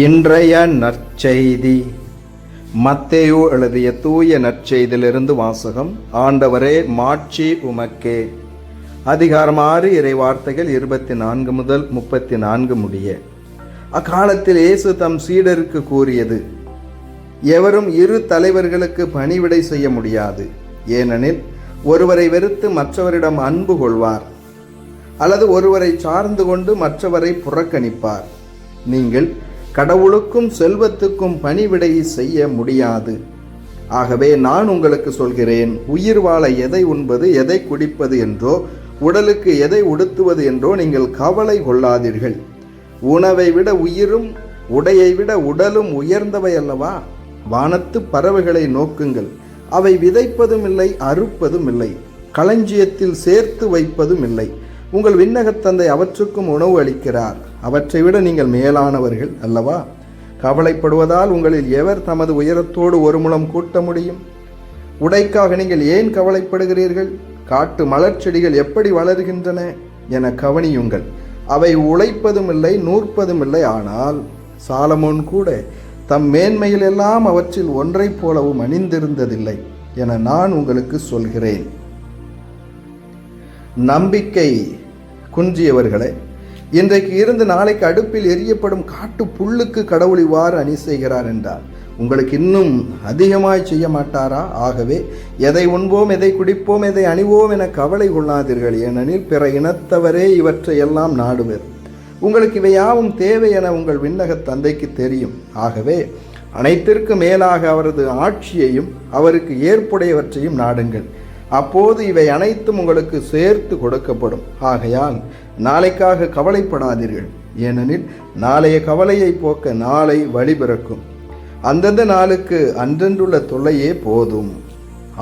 இன்றைய நற்செய்தி. மத்தேயோ எழுதிய தூய நற்செய்தியிலிருந்து வாசகம் ஆண்டவரே மாட்சி உமக்கே. அதிகாரம் ஆறு இறை வார்த்தைகள் இருபத்தி நான்கு முதல் முப்பத்தி நான்கு முடிய. அக்காலத்தில் இயேசு தம் சீடருக்கு கூறியது எவரும் இரு தலைவர்களுக்கு பணிவிடை செய்ய முடியாது. ஏனெனில் ஒருவரை வெறுத்து மற்றவரிடம் அன்பு கொள்வார் அல்லது ஒருவரை சார்ந்து கொண்டு மற்றவரை புறக்கணிப்பார். நீங்கள் கடவுளுக்கும் செல்வத்துக்கும் பணிவிடை செய்ய முடியாது. ஆகவே நான் உங்களுக்கு சொல்கிறேன் உயிர் வாழ எதை உண்பது எதை குடிப்பது என்றோ உடலுக்கு எதை உடுத்துவது என்றோ நீங்கள் கவலை கொள்ளாதீர்கள். உணவை விட உயிரும் உடையை விட உடலும் உயர்ந்தவை அல்லவா? வானத்து பறவைகளை நோக்குங்கள். அவை விதைப்பதும் இல்லை அறுப்பதும் இல்லை. களஞ்சியத்தில் சேர்த்து வைப்பதும் இல்லை. உங்கள் விண்ணகத்தந்தை அவற்றுக்கும் உணவு அளிக்கிறார். அவற்றை விட நீங்கள் மேலானவர்கள் அல்லவா? கவலைப்படுவதால் உங்களில் எவர் தமது உயரத்தோடு ஒரு முழம் கூட்ட முடியும்? உடைக்காக நீங்கள் ஏன் கவலைப்படுகிறீர்கள்? காட்டு மலர்ச்செடிகள் எப்படி வளர்கின்றன என கவனியுங்கள். அவை உழைப்பதும் இல்லை நூற்பதும் இல்லை. ஆனால் சாலமோன் கூட தம் மேன்மையில் எல்லாம் அவற்றில் ஒன்றைப் போலவும் அணிந்திருந்ததில்லை என நான் உங்களுக்கு சொல்கிறேன். நம்பிக்கை குன்றியவர்களே இன்றைக்கு இருந்து நாளைக்கு அடுப்பில் எரியப்படும் காட்டு புல்லுக்கு கடவுள் இவ்வாறு அணி செய்கிறார் என்றார். உங்களுக்கு இன்னும் அதிகமாய் செய்ய மாட்டாரா? ஆகவே எதை உண்போம் எதை குடிப்போம் எதை அணிவோம் என கவலை கொள்ளாதீர்கள். ஏனெனில் பிற இனத்தவரே இவற்றை எல்லாம் நாடுவர். உங்களுக்கு இவை யாவும் தேவை என உங்கள் விண்ணகத் தந்தைக்கு தெரியும். ஆகவே அனைத்திற்கு மேலாக அவரது ஆட்சியையும் அவருக்கு ஏற்புடையவற்றையும் நாடுங்கள். அப்போது இவை அனைத்தும் உங்களுக்கு சேர்த்து கொடுக்கப்படும். ஆகையால் நாளைக்காக கவலைப்படாதீர்கள். ஏனெனில் நாளைய கவலையை போக்க நாளை வழிபிறக்கும் அந்தந்த நாளுக்கு அன்றன்றுள்ள தொல்லையே போதும்.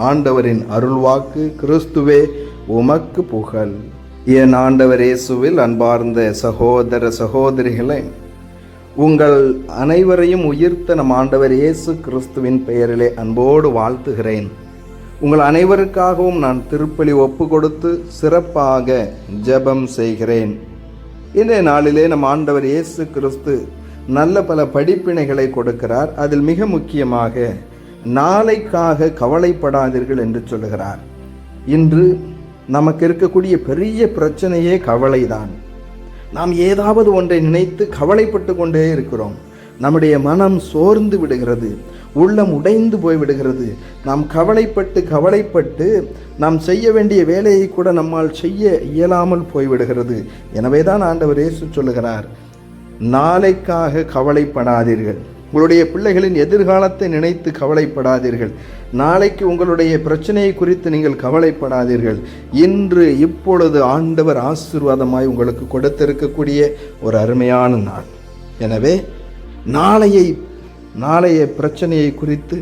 ஆண்டவரின் அருள்வாக்கு கிறிஸ்துவே உமக்கு புகழ். என் ஆண்டவர் இயேசுவில் அன்பார்ந்த சகோதர சகோதரிகளை உங்கள் அனைவரையும் உயிர்த்த நம் ஆண்டவர் இயேசு கிறிஸ்துவின் பெயரிலே அன்போடு வாழ்த்துகிறேன். உங்கள் அனைவருக்காகவும் நான் திருப்பலி ஒப்பு கொடுத்து சிறப்பாக ஜெபம் செய்கிறேன். இன்றைய நாளிலே நம் ஆண்டவர் இயேசு கிறிஸ்து நல்ல பல படிப்பினைகளை கொடுக்கிறார். அதில் மிக முக்கியமாக நாளைக்காக கவலைப்படாதீர்கள் என்று சொல்லுகிறார். இன்று நமக்கு இருக்கக்கூடிய பெரிய பிரச்சனையே கவலைதான். நாம் ஏதாவது ஒன்றை நினைத்து கவலைப்பட்டு கொண்டே இருக்கிறோம். நம்முடைய மனம் சோர்ந்து விடுகிறது. உள்ளம் உடைந்து போய்விடுகிறது. நாம் கவலைப்பட்டு கவலைப்பட்டு நாம் செய்ய வேண்டிய வேலையை கூட நம்மால் செய்ய இயலாமல் போய்விடுகிறது. எனவே தான் ஆண்டவர் இயேசு சொல்லுகிறார் நாளைக்காக கவலைப்படாதீர்கள். உங்களுடைய பிள்ளைகளின் எதிர்காலத்தை நினைத்து கவலைப்படாதீர்கள். நாளைக்கு உங்களுடைய பிரச்சனையை குறித்து நீங்கள் கவலைப்படாதீர்கள். இன்று இப்பொழுது ஆண்டவர் ஆசீர்வாதமாய் உங்களுக்கு கொடுத்திருக்கக்கூடிய ஒரு அருமையான நாள். எனவே நாளையை நாளைய பிரச்சனையை குறித்து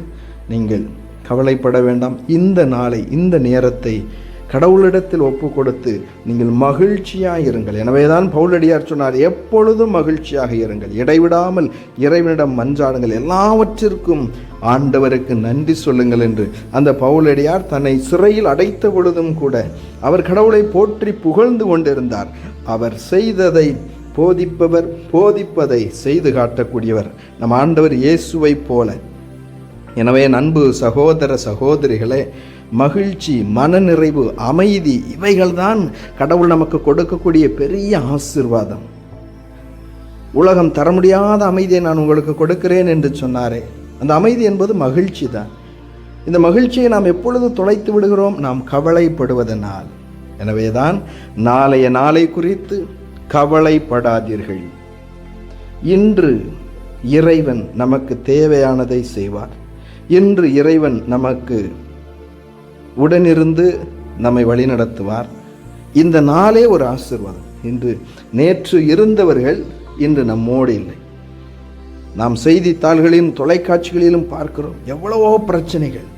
நீங்கள் கவலைப்பட வேண்டாம். இந்த நாளை இந்த நேரத்தை கடவுளிடத்தில் ஒப்பு கொடுத்து நீங்கள் மகிழ்ச்சியாக இருங்கள். எனவேதான் பவுலடியார் சொன்னார் எப்பொழுதும் மகிழ்ச்சியாக இருங்கள். இடைவிடாமல் இறைவனிடம் மன்றாடுங்கள். எல்லாவற்றிற்கும் ஆண்டவருக்கு நன்றி சொல்லுங்கள் என்று அந்த பவுலடியார் தன்னை சிறையில் அடைத்த பொழுதும் கூட அவர் கடவுளை போற்றி புகழ்ந்து கொண்டிருந்தார். அவர் செய்ததை போதிப்பவர் போதிப்பதை செய்து காட்டக்கூடியவர். நம் ஆண்டவர் இயேசுவை போல. எனவே நண்பு சகோதர சகோதரிகளே மகிழ்ச்சி மனநிறைவு அமைதி இவைகள்தான் கடவுள் நமக்கு கொடுக்கக்கூடிய பெரிய ஆசிர்வாதம். உலகம் தர முடியாத அமைதியை நான் உங்களுக்கு கொடுக்கிறேன் என்று சொன்னாரே. அந்த அமைதி என்பது மகிழ்ச்சி தான். இந்த மகிழ்ச்சியை நாம் எப்பொழுது தொலைத்து விடுகிறோம்? நாம் கவலைப்படுவதனால். எனவேதான் நாளைய நாளை குறித்து கவலைப்படாதீர்கள். இன்று இறைவன் நமக்கு தேவையானதை செய்வார். இன்று இறைவன் நமக்கு உடனிருந்து நம்மை வழிநடத்துவார். இந்த நாளே ஒரு ஆசிர்வாதம். இன்று நேற்று இருந்தவர்கள் இன்று நம்மோடு இல்லை. நாம் செய்தித்தாள்களிலும் தொலைக்காட்சிகளிலும் பார்க்கிறோம். எவ்வளவோ பிரச்சனைகள்.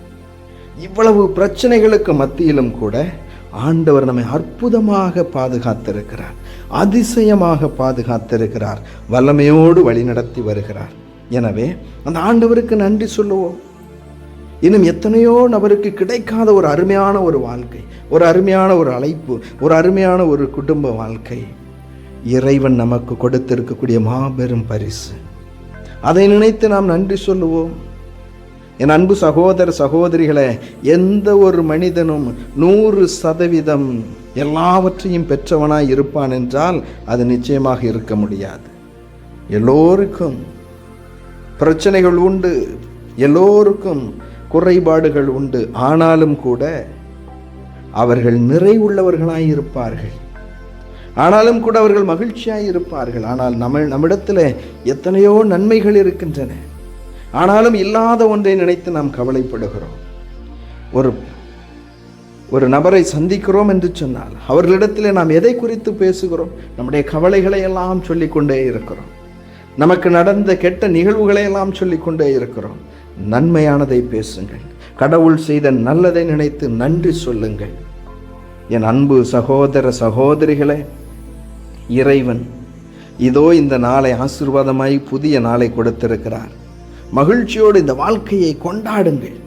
இவ்வளவு பிரச்சனைகளுக்கு மத்தியிலும் கூட ஆண்டவர் நம்மை அற்புதமாக பாதுகாத்திருக்கிறார். அதிசயமாக பாதுகாத்திருக்கிறார். வல்லமையோடு வழிநடத்தி வருகிறார். எனவே அந்த ஆண்டவருக்கு நன்றி சொல்லுவோம். இன்னும் எத்தனையோ நபருக்கு கிடைக்காத ஒரு அருமையான ஒரு வாழ்க்கை ஒரு அருமையான ஒரு அழைப்பு ஒரு அருமையான ஒரு குடும்ப வாழ்க்கை. இறைவன் நமக்கு கொடுத்திருக்கக்கூடிய மாபெரும் பரிசு. அதை நினைத்து நாம் நன்றி சொல்லுவோம். என் அன்பு சகோதர சகோதரிகளை எந்த ஒரு மனிதனும் நூறு சதவீதம் எல்லாவற்றையும் பெற்றவனாய் இருப்பான் என்றால் அது நிச்சயமாக இருக்க முடியாது. எல்லோருக்கும் பிரச்சனைகள் உண்டு எல்லோருக்கும் குறைபாடுகள் உண்டு. ஆனாலும் கூட அவர்கள் நிறைவுள்ளவர்களாய் இருப்பார்கள். ஆனாலும் கூட அவர்கள் மகிழ்ச்சியாய் இருப்பார்கள். ஆனால் நம்ம நம்மிடத்தில் எத்தனையோ நன்மைகள் இருக்கின்றன. ஆனாலும் இல்லாத ஒன்றை நினைத்து நாம் கவலைப்படுகிறோம். ஒரு ஒரு நபரை சந்திக்கிறோம் என்று சொன்னால் அவர்களிடத்தில் நாம் எதை குறித்து பேசுகிறோம்? நம்முடைய கவலைகளை எல்லாம் சொல்லிக்கொண்டே இருக்கிறோம். நமக்கு நடந்த கெட்ட நிகழ்வுகளை எல்லாம் சொல்லிக்கொண்டே இருக்கிறோம். நன்மையானதை பேசுங்கள். கடவுள் செய்த நல்லதை நினைத்து நன்றி சொல்லுங்கள். என் அன்பு சகோதர சகோதரிகளே இறைவன் இதோ இந்த நாளை ஆசீர்வாதமாய் புதிய நாளை கொடுத்திருக்கிறார். மகிழ்ச்சியோடு இந்த வாழ்க்கையை கொண்டாடுங்கள்.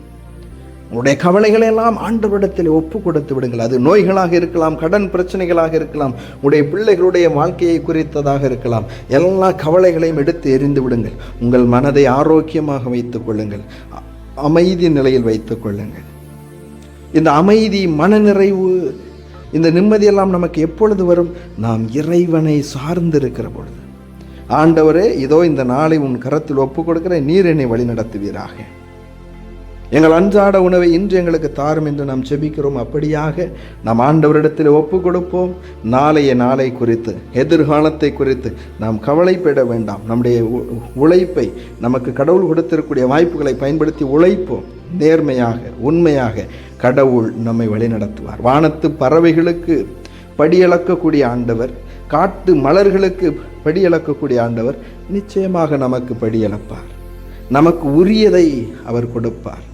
உங்களுடைய கவலைகளை எல்லாம் ஆண்டவரிடத்தில் ஒப்பு கொடுத்து விடுங்கள். அது நோய்களாக இருக்கலாம் கடன் பிரச்சனைகளாக இருக்கலாம் உடைய பிள்ளைகளுடைய வாழ்க்கையை குறித்ததாக இருக்கலாம். எல்லா கவலைகளையும் எடுத்து எரிந்து விடுங்கள். உங்கள் மனதை ஆரோக்கியமாக வைத்துக் கொள்ளுங்கள். அ- அமைதி நிலையில் வைத்துக் கொள்ளுங்கள். இந்த அமைதி மனநிறைவு இந்த நிம்மதியெல்லாம் நமக்கு எப்பொழுது வரும்? நாம் இறைவனை சார்ந்திருக்கிற பொழுது. ஆண்டவரே இதோ இந்த நாளை உன் கரத்தில் ஒப்பு கொடுக்கிற நீர் என்னை வழி நடத்துவீராக எங்கள் அன்றாட உணவை இன்று எங்களுக்கு தாரும் என்று நாம் செபிக்கிறோம். அப்படியாக நாம் ஆண்டவரிடத்தில் ஒப்பு கொடுப்போம் நாளைய நாளை குறித்து எதிர்காலத்தை குறித்து நாம் கவலைப்பட வேண்டாம். நம்முடைய உ- உழைப்பை நமக்கு கடவுள் கொடுத்திருக்கக்கூடிய வாய்ப்புகளை பயன்படுத்தி உழைப்போம். நேர்மையாக உண்மையாக கடவுள் நம்மை வழிநடத்துவார். வானத்து பறவைகளுக்கு படியளக்கக்கூடிய ஆண்டவர் காட்டு மலர்களுக்கு படியளக்கக்கூடிய ஆண்டவர் நிச்சயமாக நமக்கு படியளப்பார். நமக்கு உரியதை அவர் கொடுப்பார்.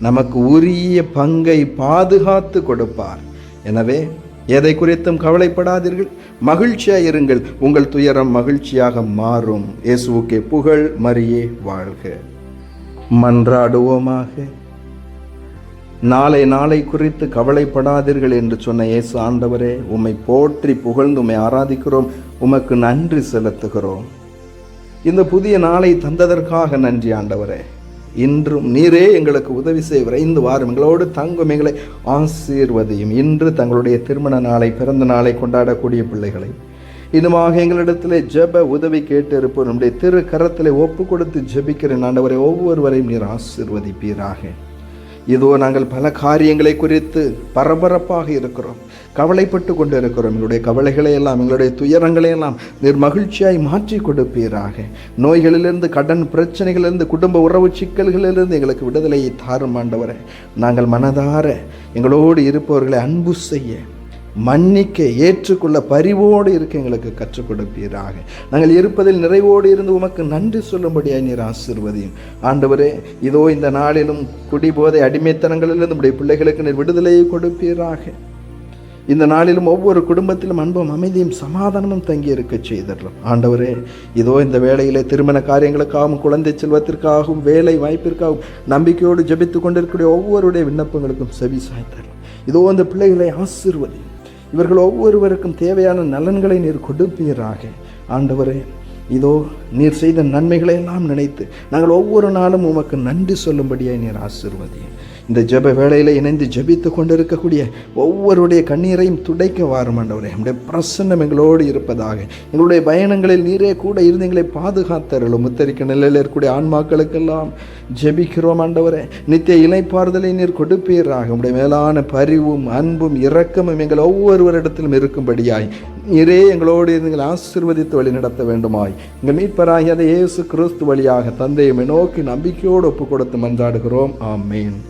நமக்கு உரிய பங்கை பாதுகாத்து கொடுப்பார். எனவே எதை குறித்தும் கவலைப்படாதீர்கள். மகிழ்ச்சியாக இருங்கள். உங்கள் துயரம் மகிழ்ச்சியாக மாறும். இயேசுவுக்கே புகழ் மரியே வாழ்க. மன்றாடுவோமாக. நாளை நாளை குறித்து கவலைப்படாதீர்கள் என்று சொன்ன இயேசு ஆண்டவரே உம்மை போற்றி புகழ்ந்து உம்மை ஆராதிக்கிறோம். உமக்கு நன்றி செலுத்துகிறோம். இந்த புதிய நாளை தந்ததற்காக நன்றி ஆண்டவரே. இன்றும் நீரே எங்களுக்கு உதவி செய்ய விரைந்து வாரும். எங்களோடு தங்கும் எங்களை ஆசீர்வதியும். இன்று தங்களுடைய திருமண நாளை பிறந்த நாளை கொண்டாடக்கூடிய பிள்ளைகளை இன்னுமாக எங்களிடத்திலே ஜெப உதவி கேட்டு இருப்போம் நம்முடைய திரு கரத்திலே ஒப்பு கொடுத்து ஜெபிக்கிற ஆண்டவரை ஒவ்வொருவரையும் நீர் ஆசிர்வதிப்பீராக. இதோ நாங்கள் பல காரியங்களை குறித்து பரபரப்பாக இருக்கிறோம். கவலைப்பட்டு கொண்டு இருக்கிறோம் எங்களுடைய கவலைகளை எல்லாம் எங்களுடைய துயரங்களை எல்லாம் நீர் மகிழ்ச்சியாய் மாற்றி கொடுப்பீராக. நோய்களிலிருந்து கடன் பிரச்சனைகளிலிருந்து குடும்ப உறவு சிக்கல்களிலிருந்து எங்களுக்கு விடுதலையை தாரும் ஆண்டவரை. நாங்கள் மனதார எங்களோடு இருப்பவர்களை அன்பு செய்ய மன்னிக்க ஏற்றுக்கொள்ள பரிவோடு இருக்க எங்களுக்கு கற்றுக் கொடுப்பீராக. நாங்கள் இருப்பதில் நிறைவோடு இருந்து உமக்கு நன்றி சொல்லும்படியாக நீர் ஆசிர்வதியும். ஆண்டவரே இதோ இந்த நாளிலும் குடிபோதை அடிமைத்தனங்களிலிருந்து நம்முடைய பிள்ளைகளுக்கு நீர் விடுதலையை கொடுப்பீராக. இந்த நாளிலும் ஒவ்வொரு குடும்பத்திலும் அன்பும் அமைதியும் சமாதானமும் தங்கி இருக்க செய்திடலாம் ஆண்டவரே இதோ இந்த வேளையிலே திருமண காரியங்களுக்காகவும் குழந்தை செல்வத்திற்காகவும் வேலை வாய்ப்பிற்காகவும் நம்பிக்கையோடு ஜபித்து கொண்டிருக்கக்கூடிய ஒவ்வொருடைய விண்ணப்பங்களுக்கும் செவி சாய்த்தரலாம். இதோ அந்த பிள்ளைகளை ஆசீர்வதி இவர்கள் ஒவ்வொருவருக்கும் தேவையான நலன்களை நீர் கொடுப்பீராக. ஆண்டவரே இதோ நீர் செய்த நன்மைகளை எல்லாம் நினைத்து நாங்கள் ஒவ்வொரு நாளும் உமக்கு நன்றி சொல்லும்படியாய் நீர் ஆசிர்வதியும் இந்த ஜெப வேளையில் இணைந்து ஜெபித்து கொண்டிருக்கக்கூடிய ஒவ்வொருடைய கண்ணீரையும் துடைக்க வாருமாண்டவரே நம்முடைய பிரசன்னம் எங்களோடு இருப்பதாக. எங்களுடைய பயணங்களில் நீரே கூட இருந்து எங்களை பாதுகாத்தருளும் முத்தரிக்க நிலையில் இருக்கக்கூடிய ஆன்மாக்களுக்கெல்லாம் ஜெபிக்கிறோம் ஆண்டவரே. நித்திய இலைப்பாறுதலை நீர் கொடுப்பீராக. உடைய மேலான பரிவும் அன்பும் இரக்கமும் எங்கள் ஒவ்வொருவரிடத்திலும் இருக்கும்படியாய். நீரே எங்களோடு இருந்து எங்களை ஆசீர்வதித்து வழி நடத்த வேண்டுமாய். எங்கள் மீட்பராகிய அந்த இயேசு கிறிஸ்து வழியாக தந்தையை நோக்கி நம்பிக்கையோடு ஒப்பு கொடுத்து மன்றாடுகிறோம். ஆமேன்.